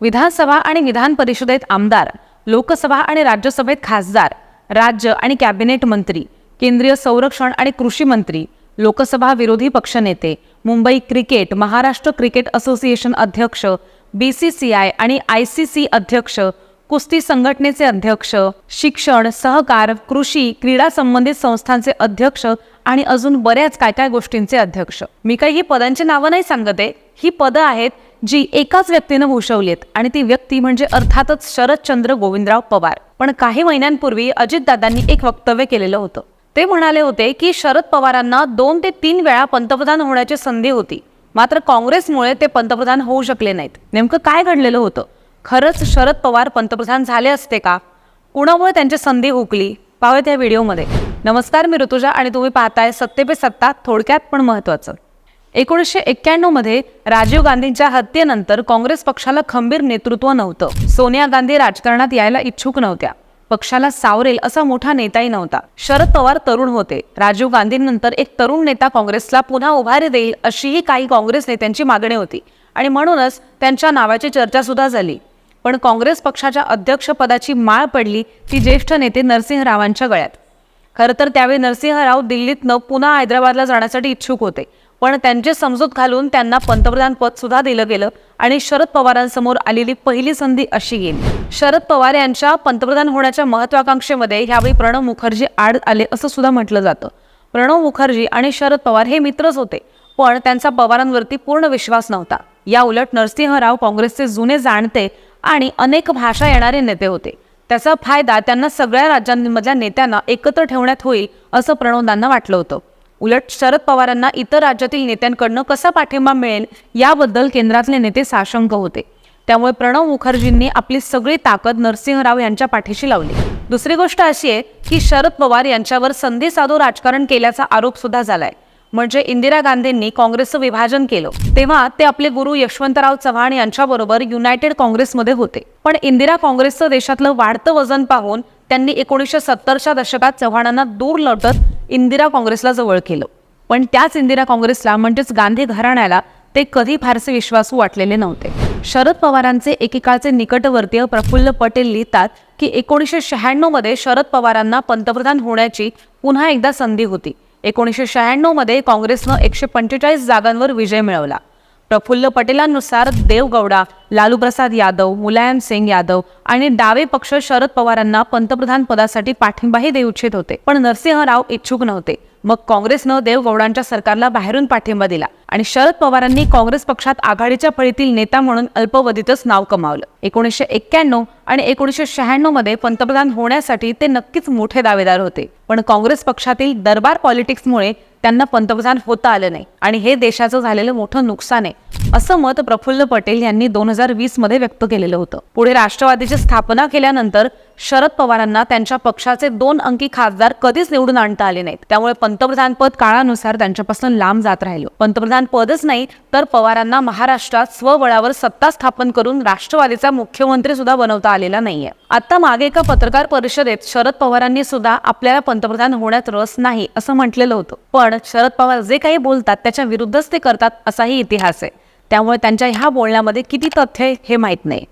विधानसभा आणि विधान परिषदेत आमदार लोकसभा आणि राज्यसभेत खासदार राज्य आणि कॅबिनेट मंत्री केंद्रीय संरक्षण आणि कृषी मंत्री लोकसभा विरोधी पक्षनेते Mumbai cricket Maharashtra cricket association अध्यक्ष बी सी सी आय आणि आय सी सी अध्यक्ष कुस्ती संघटनेचे अध्यक्ष शिक्षण सहकार कृषी क्रीडा संबंधित संस्थांचे अध्यक्ष आणि अजून बऱ्याच काय काय गोष्टींचे अध्यक्ष. मी काही ही पदांची नावं नाही सांगते ही पदं आहेत जी एकाच व्यक्तीनं भूषवली आहेत आणि ती व्यक्ती म्हणजे अर्थातच शरदचंद्र गोविंदराव पवार. पण काही महिन्यांपूर्वी अजितदादांनी एक वक्तव्य केलेलं होतं. ते म्हणाले होते की शरद पवारांना दोन ते तीन वेळा पंतप्रधान होण्याची संधी होती. मात्र काँग्रेसमुळे ते पंतप्रधान होऊ शकले नाहीत. नेमकं काय घडलेलं होतं? खरंच शरद पवार पंतप्रधान झाले असते का? कुणामुळे त्यांची संधी हुकली? पाहूयात या व्हिडिओमध्ये. नमस्कार मी ऋतुजा आणि तुम्ही पाहताय सत्ते पे सत्ता थोडक्यात पण महत्वाचं एकोणीसशे एक्क्याण्णवमध्ये राजीव गांधींच्या हत्येनंतर काँग्रेस पक्षाला खंबीर नेतृत्व नव्हतं. सोनिया गांधी राजकारणात यायला इच्छुक नव्हत्या. पक्षाला सावरेल असा मोठा नेताही नव्हता. शरद पवार तरुण होते. राजीव गांधींनंतर एक तरुण नेता काँग्रेसला पुन्हा उभारी देईल अशीही काही काँग्रेस नेत्यांची मागणी होती. आणि म्हणूनच त्यांच्या नावाची चर्चा सुद्धा झाली. पण काँग्रेस पक्षाच्या अध्यक्षपदाची माळ पडली ती ज्येष्ठ नेते नरसिंहरावांच्या गळ्यात. खरं तर त्यावेळी नरसिंहराव दिल्लीतनं पुन्हा हैदराबादला जाण्यासाठी इच्छुक होते. पण त्यांची समजूत घालून त्यांना पंतप्रधान पद सुद्धा दिलं गेलं आणि शरद पवारांसमोर आलेली पहिली संधी अशी गेली शरद पवार यांच्या पंतप्रधान होण्याच्या महत्वाकांक्षेमध्ये ह्यावेळी प्रणव मुखर्जी आड आले असं सुद्धा म्हटलं जातं. प्रणव मुखर्जी आणि शरद पवार हे मित्रच होते पण त्यांचा पवारांवरती पूर्ण विश्वास नव्हता. या उलट नरसिंहराव काँग्रेसचे जुने जाणते आणि अनेक भाषा येणारे नेते होते. त्याचा फायदा त्यांना सगळ्या राज्यांमधल्या नेत्यांना एकत्र ठेवण्यात होईल असं प्रणवदांना वाटलं होतं. उलट शरद पवारांना इतर राज्यातील नेत्यांकडनं कसा पाठिंबा मिळेल याबद्दल केंद्रातले नेते साशंक होते. त्यामुळे प्रणव मुखर्जींनी आपली सगळी ताकद नरसिंहराव यांच्या पाठीशी लावली. दुसरी गोष्ट अशी आहे की शरद पवार यांच्यावर संधी साधू राजकारण केल्याचा आरोप सुद्धा झालाय. म्हणजे इंदिरा गांधींनी काँग्रेसचं विभाजन केलं. तेव्हा ते आपले गुरु यशवंतराव चव्हाण यांच्याबरोबर युनायटेड काँग्रेसमध्ये होते. पण इंदिरा काँग्रेसचं देशातलं वाढतं वजन पाहून त्यांनी एकोणीसशे सत्तरच्या दशकात चव्हाणांना दूर लटत इंदिरा काँग्रेसला जवळ केलं. पण त्याच इंदिरा काँग्रेसला म्हणजेच गांधी घराण्याला ते कधी फारसे विश्वासू वाटलेले नव्हते. शरद पवारांचे एकेकाळचे निकटवर्तीय प्रफुल्ल पटेल लिहितात की एकोणीसशे शहाण्णवमध्ये शरद पवारांना पंतप्रधान होण्याची पुन्हा एकदा संधी होती. एकोणीसशे शहाण्णवमध्ये काँग्रेसनं एकशे पंचेचाळीस जागांवर विजय मिळवला. प्रफुल्ल पटेलांनुसार देवगौडा लालूप्रसाद यादव मुलायम सिंग यादव आणि डावे पक्ष शरद पवारांना पंतप्रधान पदासाठी पाठिंबाही देऊ इच्छित होते. पण नरसिंहराव इच्छुक नव्हते. मग काँग्रेसनं देवगौडांच्या सरकारला बाहेरून पाठिंबा दिला आणि शरद पवारांनी काँग्रेस पक्षात आघाडीच्या फळीतील नेता म्हणून अल्पवधीतच नाव कमावलं. एकोणीसशे एक्क्याण्णव आणि एकोणीसशे शहाण्णवमध्ये पंतप्रधान होण्यासाठी ते नक्कीच मोठे दावेदार होते. पण काँग्रेस पक्षातील दरबार पॉलिटिक्समुळे त्यांना पंतप्रधान होता आलं नाही. आणि हे देशाचं झालेलं मोठं नुकसान आहे. असं मत प्रफुल्ल पटेल यांनी दोन हजार वीसमध्ये व्यक्त केलेलं होतं. पुढे राष्ट्रवादीची स्थापना केल्यानंतर शरद पवारांना त्यांच्या पक्षाचे दोन अंकी खासदार कधीच निवडून आणता आले नाहीत. त्यामुळे पंतप्रधान पद काळानुसार त्यांच्यापासून लांब जात राहिलं. पंतप्रधान पदच नाही तर पवारांना महाराष्ट्रात स्वबळावर सत्ता स्थापन करून राष्ट्रवादीचा मुख्यमंत्री सुद्धा बनवता आलेला नाहीये. आता मागे एका पत्रकार परिषदेत शरद पवारांनी सुद्धा आपल्याला पंतप्रधान होण्यात रस नाही असं म्हटलेलं होतं. पण शरद पवार जे काही बोलतात त्याच्या विरुद्धच ते करतात असाही इतिहास आहे. त्यामुळे त्यांच्या ह्या बोलण्यामध्ये किती तथ्य आहे हे माहीत नाही.